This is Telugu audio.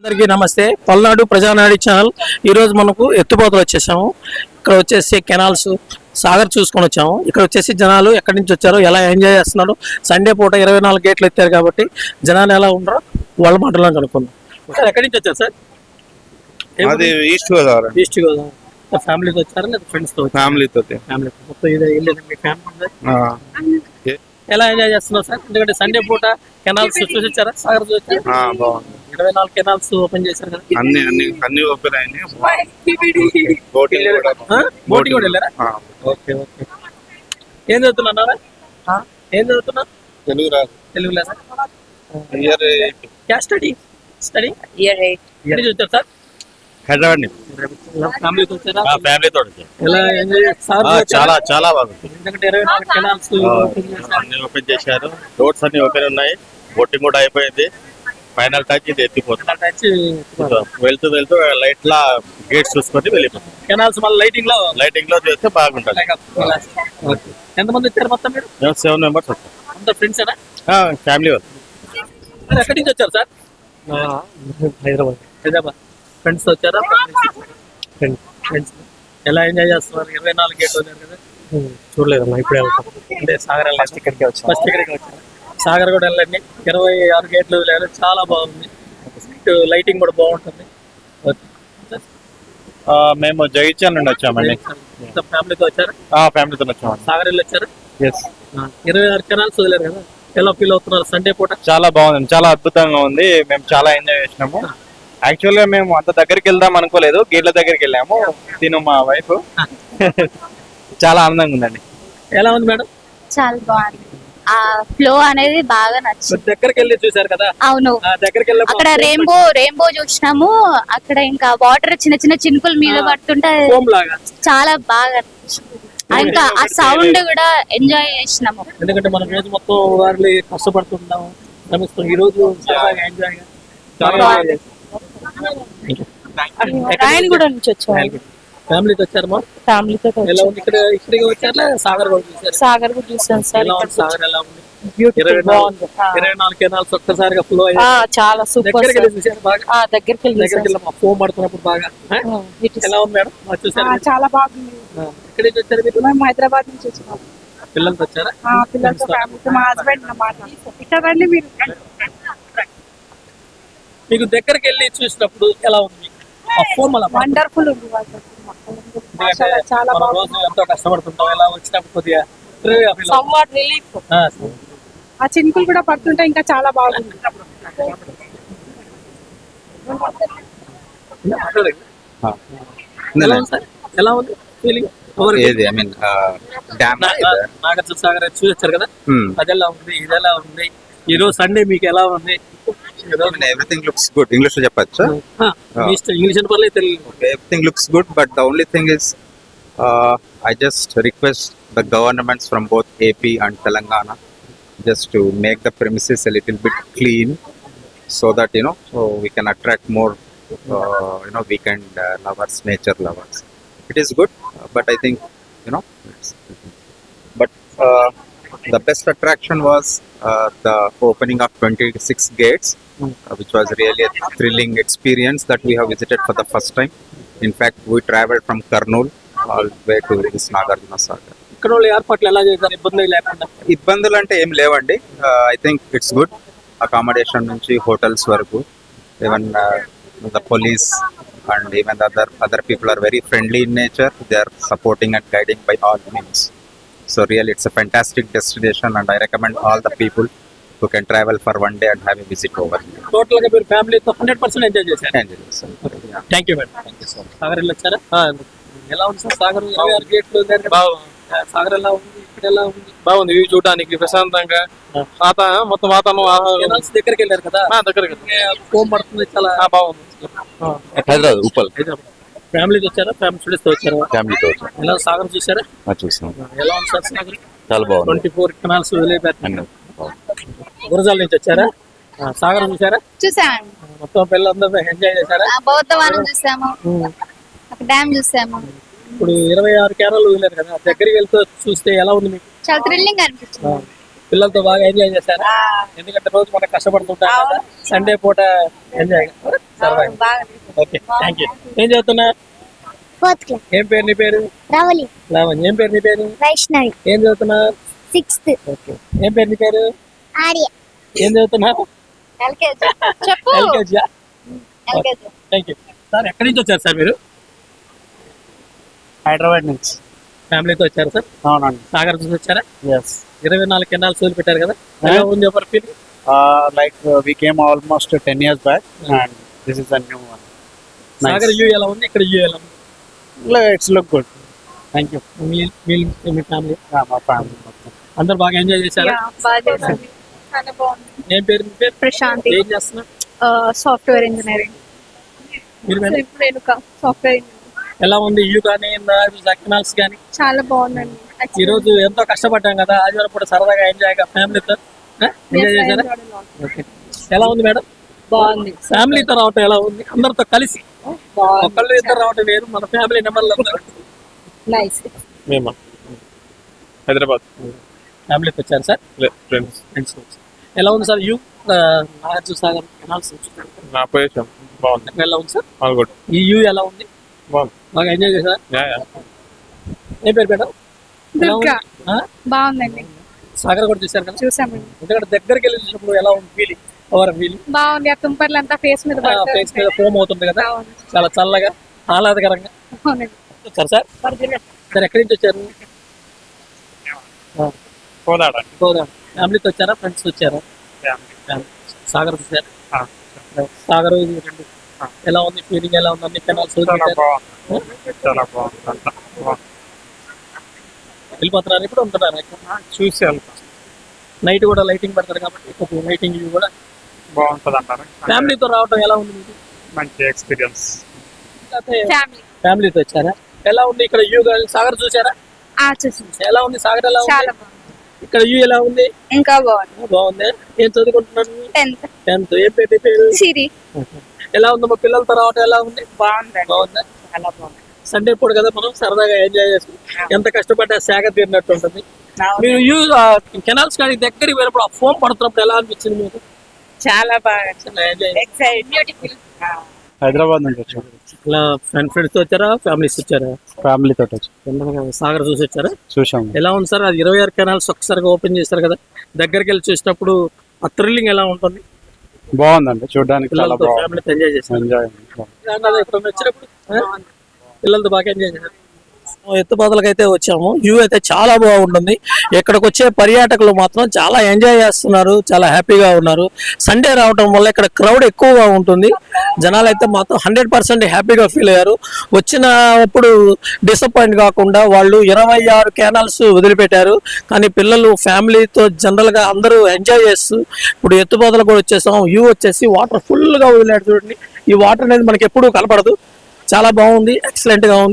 అందరికీ నమస్తే. పల్నాడు ప్రజానాడి ఛానల్. ఈరోజు మనకు ఎత్తుపోతలు వచ్చేసాము. ఇక్కడ వచ్చేసి కెనాల్స్ సాగర్ చూసుకొని వచ్చాము. ఇక్కడ వచ్చేసి జనాలు ఎక్కడి నుంచి వచ్చారో ఎలా ఎంజాయ్ చేస్తున్నారు సండే పూట ఇరవై నాలుగు గేట్లు ఎత్తారు కాబట్టి జనాలు ఎలా ఉండరో వాళ్ళ మాటలో కనుక్కుందాం. సార్ ఎక్కడి నుంచి వచ్చారు sir? East Godavari east Godavari ఫ్యామిలీతో వచ్చారా లేదా ఫ్రెండ్స్తో ఫ్యామిలీతో ఫ్యామిలీ మొత్తం ఇదే వెళ్ళేది మీ ఫ్యామిలీ ఎలా ఎంజాయ్ చేస్తున్నారు సార్? ఎందుకంటే సండే పూట కెనాల్స్ చూసి వచ్చారా? సాగర్ చూసి బాగుంది. ఇరవై నాలుగు కెనాల్స్ ఓపెన్ చేశారు కదా. అన్ని అన్ని అన్ని ఓపెన్ అయినాయి. బోటింగ్ కూడా ఆ? బోటింగ్ కూడా వెళ్ళారా? Okay okay. ఏం చదువుతున్నారా ఏం చదువుతున్నా తెలుగు రాదు. తెలుగు లేదా ఇయర్ క్యా స్టడీ స్టడీ ఇయర్ ఎయిట్ వచ్చారు సార్? హైదరాబాద్ ఫ్యామిలీతో ఫ్యామిలీతో ఎలా సార్ చాలా చాలా బాగుంది. ఎందుకంటే ఇరవై నాలుగు కెనాల్స్ అన్ని ఓపెన్ చేశారు. రోడ్స్ అన్ని ఓపెన్ ఉన్నాయి. బోటింగ్ కూడా అయిపోయింది. ఫైనల్ టచ్ ఇది ఎత్తిపోతుంది. వెళ్తూ వెళ్తూ లైట్ లా గేట్స్ చూసుకొని వెళ్ళిపోతుంది. కెనాల్స్ మళ్ళీ లైటింగ్లో లైటింగ్లో చేస్తే బాగుంటుంది. ఓకే. ఎంతమంది వచ్చారు మొత్తం మీరు? మేము సెవెన్ మెంబర్స్ వచ్చాం. అంత ఫ్రెండ్స్ ఏనా? ఫ్యామిలీ వాళ్ళు. ఎక్కడి నుంచి వచ్చారు సార్? హైదరాబాద్. హైదరాబాద్. ఫ్రెండ్స్ వచ్చారా? ఫ్రెండ్స్ ఎలా ఎంజాయ్ చేస్తున్నారు? ఇరవై నాలుగు గేట్ వచ్చారు కదా. చూడలేదమ్మా ఇప్పుడే అంటే సాగర్ ఫస్ట్ ఇక్కడికి వచ్చాం. ఫస్ట్ ఇక్కడికి వచ్చారు? సాగర్ కూడా వెళ్ళండి. ఇరవై ఆరు గేట్లు వదిలేరు చాలా బాగుంది. లైటింగ్ కూడా బాగుంటుంది. మేము జగిత్యాల నుండి వచ్చామండి. ఫ్యామిలీతో వచ్చారు? ఫ్యామిలీతో వచ్చామండి. సాగర్ వెళ్ళి వచ్చారు? ఎస్ ఇరవై ఆరు కెనాల్స్ వదిలేరు కదా? ఎలా ఫీల్ అవుతున్నారు? సండే పూట? చాలా బాగుంది. చాలా అద్భుతంగా ఉంది. మేము చాలా ఎంజాయ్ చేసినాము. యాక్చువల్గా మేము అంత దగ్గరికి వెళ్దాం అనుకోలేదు. గేట్ల దగ్గరికి వెళ్ళాము. తిను మా వైఫ్ చాలా ఆనందంగా ఉందండి. ఎలా ఉంది మేడం? చాలా బాగుంది. ఆ ఫ్లో అనేది బాగా నచ్చింది. దగ్గరికి వెళ్ళి చూసారు కదా? అవును. ఆ దగ్గరికి వెళ్ళి అక్కడ రెయిన్బో రెయిన్బో చూసినాము. అక్కడ ఇంకా వాటర్ చిన్న చిన్న చినుకులు మీద పడుతుంటే హోమ్ లాగా. చాలా బాగా ఇంకా ఆ సౌండ్ కూడా ఎంజాయ్ చేసినాము. ఎందుకంటే మనం రోజు మొత్తం వారిని కష్టపడుతుంటాం శ్రమిస్తాం ఈ రోజు ఎంజాయ్ చాలా రాయనగూడ నుంచి? వచ్చాము ఫ్యామిలీతో వచ్చారు మా ఫ్యామిలీతో ఎలా ఉంది? ఇక్కడ ఇక్కడికి వచ్చారా సాగర్ కూడా చూసారు సాగర్ కూడా చూసాం సార్ ఎలా ఉంది? సాగర్ ఎలా ఉంది? ఇరవై నాలుగు ఇరవై నాలుగు కెనాల్స్ ఒక్కసారిగా ఫ్లో ఆ, చాలా సూపర్ దగ్గరికి వెళ్ళి చూసారు బాగా. ఆ దగ్గరికి మా ఫోన్ పడుతున్నప్పుడు బాగా. ఎలా ఉంది మేడం? చూసారు? చాలా బాగుంది. నుంచి వచ్చారు మీరు? మేము హైదరాబాద్ నుంచి వచ్చినాం. పిల్లలతో వచ్చారా? ఆ పిల్లలతో ఫ్యామిలీతో మా హస్బెండ్ ఇక్కడ రండి మీరు. మీకు దగ్గరికి వెళ్ళి చూసినప్పుడు ఎలా ఉంది ఆ ఫోన్ మళ్ళీ వండర్ఫుల్ ఉంది చాలా రోజు ఎంతో కష్టపడుతుంటాం. ఎలా వచ్చినప్పుడు కొద్దిగా. ఆ, చినుకులు కూడా పడుతుంటే ఇంకా చాలా బాగుంది. ఎలా ఉంది సార్? ఎలా ఉంది ఫీలింగ్ ఏది? I mean dam Nagarjuna Sagar అది చూసి వచ్చారు కదా అది ఎలా ఉంది? ఇది ఎలా ఉంది? ఈ రోజు సండే మీకు ఎలా ఉంది? ఎవ్రీథింగ్ లుక్స్ గుడ్ ఇంగ్లీష్లో చెప్పచ్చా ఇంగ్లీష్ పర్లేదు Telugu everything looks good but the only thing is I just request the governments from both AP and Telangana just to make the premises a little bit clean so that you know so we can attract more uh, you know weekend uh, lovers nature lovers it is good uh, uh, the best attraction was uh, the opening of 26 gates uh, which was really a thrilling experience that we have visited for the first time in fact we traveled from karnool all the way to this nagarjuna sagar వాళ్ళు ఏర్పాట్లు ఎలా చేశారు ఇబ్బంది లేకుండా ఇబ్బందులు అంటే ఏం లేవండి I think it's good accommodation నుంచి హోటల్స్ వరకు even the police and even other other people are very friendly in nature they are supporting and guiding by all means so real it's a fantastic destination and I recommend all the people who can travel for one day and have a visit over టోటల్గా మీరు ఫ్యామిలీతో హండ్రెడ్ పర్సెంట్ ఎంజాయ్ చేశారు. Thank you madam thank you so much Sagar వెళ్ళి వచ్చారా? ఎలా ఉంది సార్? సాగర్ ఇరవై ఆరు గేట్లు ఉన్నాయి. సాగర్ ఎలా ఉంది? ఇక్కడ ఎలా ఉంది? బాగుంది. ఇవి చూడడానికి ప్రశాంతంగా. వాత మొత్తం వాతావరణం కెనాల్స్ దగ్గరికి వెళ్ళారు కదా? దగ్గరికి ఫోన్ పడుతుంది చాలా. బాగుంది. హైదరాబాద్ ఉప్పల్. ఫ్యామిలీతో వచ్చారా? ఫ్యామిలీ స్టూడెంట్స్తో వచ్చారా? ఫ్యామిలీతో ఎలా సాగర్ చూసారా చూసాం. ఎలా ఉంది సార్ సాగర్? చాలా బాగుంది. ట్వంటీ ఫోర్ కెనాల్స్ గురజాల నుంచి వచ్చారా? సాగర్ చూసారా మొత్తం పిల్లలందరూ ఎంజాయ్ చేశారా? చూసాము. ఒక డ్యామ్ చూసాము. ఇప్పుడు ఇరవై ఆరు వదిలేరు కదా దగ్గరికి వెళ్తూ చూస్తే ఎలా ఉంది మీకు? చాలా థ్రిల్లింగ్ అనిపించింది. పిల్లలతో బాగా ఎంజాయ్ చేశారా? ఎందుకంటే రోజు మనం కష్టపడుతుంటాం కదా సండే పూట ఎంజాయ్ సరదాగా బాగా ఓకే థ్యాంక్ యూ ఏం చదువుతున్నా? Fourth class. ఏం పేరు నీ పేరు? రవలి. లావణ్ ఏం పేరు నీ పేరు? వైష్ణవి. ఏం చదువుతున్నా? సిక్స్త్. ఓకే ఏం పేరు నీ పేరు? ఆర్య. ఏం చదువుతున్నా? ఎల్కేజీ. చెప్పు. LKG. LKG thank you sir ఎక్కడి నుంచి వచ్చారు సార్ మీరు? హైదరాబాద్ నుంచి. ఫ్యామిలీతో వచ్చారు సార్? అవునండి. సాగర్ చూసి వచ్చారా? ఎస్ ఇరవై నాలుగు కెనాల్ సోలు పెట్టారు కదా? ఎలా ఉంది ఎవరి feel like we came almost ten years back and this is a new one Sagar view ఎలా ఉంది ఇక్కడ వ్యూ ఎలా ఉంది. It's look good thank you మీ మీ- మీ ఫ్యామిలీ మా ఫ్యామిలీ మొత్తం అందరు బాగా ఎంజాయ్ చేశారా? ఏం పేరు పేరు? ప్రశాంతి. ఏం చేస్తున్నారు? సాఫ్ట్వేర్ ఇంజనీరింగ్ సాఫ్ట్వేర్ ఎలా ఉంది వ్యూ కానీ కెనాల్స్ కానీ? చాలా బాగుందండి. ఈ రోజు ఎంతో కష్టపడ్డాం కదా ఆదివారం పూట సరదాగా ఎంజాయ్ ఫ్యామిలీతో ఎంజాయ్ చేశారా? ఓకే ఎలా ఉంది మేడం? బాగుంది. ఫ్యామిలీతో రావటం ఎలా ఉంది? అందరితో కలిసి. ఒకళ్ళు ఇద్దరు రావటం లేదు. మన ఫ్యామిలీ మెంబర్లు నైస్ మేము? హైదరాబాద్. ఫ్యామిలీతో వచ్చారు సార్? ఫ్రెండ్స్ ఫ్రెండ్స్ ఎలా ఉంది sir you Nagarjuna Sagar canals నా పొజిషన్ బాగుంది. ఎలా ఉంది సార్? ఆల్ గుడ్ ఈ యూ ఎలా ఉంది? బాగుంది. బాగా ఎంజాయ్ చేశారా? Yeah yeah. ఏ పేరు మేడం? బాగుందండి. సాగర్ కూడా చూశారు కదా? చూసామండి ఎందుకంటే దగ్గరికి వెళ్ళి చూసినప్పుడు ఎలా ఉంది ఫీలింగ్ ఓవర్ ఫీలింగ్ బాగుంది. ఆ తుంపర్లు అంతా ఫేస్ మీద ఫేస్ మీద ఫోమ్ అవుతుంది కదా. చాలా చల్లగా ఆహ్లాదకరంగా. వచ్చారు సార్? సార్ ఎక్కడి నుంచి వచ్చారు? కోదాడ. ఫ్యామిలీతో వచ్చారా? ఫ్రెండ్స్ వచ్చారా. సాగర్ ఆ. సాగర్ ఎలా ఉంది? ఫీలింగ్ ఎలా ఉంది? అన్ని కెనాల్స్ చాలా బాగుంది. వెళ్ళిపోతున్నారు ఇప్పుడు? ఉంటున్నారు? చూసి నైట్ కూడా లైటింగ్ పెడతారు కాబట్టి కొంచెం లైటింగ్ కూడా బాగుంటుంది అంటారు ఫ్యామిలీతో రావడం ఎలా ఉంది మీకు? మంచి ఎక్స్పీరియన్స్. ఫ్యామిలీతో వచ్చారా? ఎలా ఉంది ఇక్కడ వ్యూ సాగర్ చూసారా ఎలా ఉంది? సాగర్ ఎలా ఉంది? ఇక్కడ వ్యూ ఎలా ఉంది? ఇంకా బాగుంది. బాగుంది. ఏం చదువుకుంటున్నారు? టెన్త్. టెన్త్. ఏం పేరు నీ పేరు? సిరి. ఎలా ఉంది? మా పిల్లలతో రావటం ఎలా ఉంది? బాగుందా? చాలా బాగుంది. సండే పూట కదా మనం సరదాగా ఎంజాయ్ చేసుకుంటాం. ఎంత కష్టపడ్డా శాఖ తీరినట్టు ఉంటుంది. మీరు యూ కెనాల్స్ కానీ దగ్గరికి వెళ్ళినప్పుడు ఆ ఫోన్ పడుతున్నప్పుడు ఎలా అనిపించింది మీకు? చాలా బాగా బ్యూటిఫుల్ హైదరాబాద్ నుంచి వచ్చాం. ఇలా ఫ్రెండ్ ఫ్రెండ్స్తో వచ్చారా? ఫ్యామిలీస్ వచ్చారా? ఫ్యామిలీ తోటి వచ్చాం. సాగర్ చూసి వచ్చారా? చూసాము ఎలా ఉంది సార్? అది ఇరవై ఆరు కెనాల్స్ ఒక్కసారిగా ఓపెన్ చేశారు కదా. దగ్గరికి వెళ్ళి చూసినప్పుడు ఆ థ్రిల్లింగ్ ఎలా ఉంటుంది? బాగుందండి. చూడడానికి చాలా పిల్లలతో బాగుంది. ఎంజాయ్ చేశారు. ఎంజాయ్? పిల్లలతో బాగా ఎంజాయ్ చేశారు. ఎత్తుపాతలకు అయితే వచ్చాము. వ్యూ అయితే చాలా బాగుంటుంది. ఇక్కడికి వచ్చే పర్యాటకులు మాత్రం చాలా ఎంజాయ్ చేస్తున్నారు. చాలా హ్యాపీగా ఉన్నారు. సండే రావడం వల్ల ఇక్కడ క్రౌడ్ ఎక్కువగా ఉంటుంది. జనాలు అయితే మాత్రం హండ్రెడ్ పర్సెంట్ హ్యాపీగా ఫీల్ అయ్యారు. వచ్చినప్పుడు డిసప్పాయింట్ కాకుండా వాళ్ళు ఇరవై ఆరు కెనాల్స్ వదిలిపెట్టారు. కానీ పిల్లలు ఫ్యామిలీతో జనరల్గా అందరూ ఎంజాయ్ చేస్తూ ఇప్పుడు ఎత్తుపోతలు కూడా వచ్చేసాం వ్యూ వచ్చేసి వాటర్ ఫుల్గా వదిలేడు చూడండి. ఈ వాటర్ అనేది మనకి ఎప్పుడూ కనపడదు. చాలా బాగుంది. ఎక్సలెంట్గా ఉంది.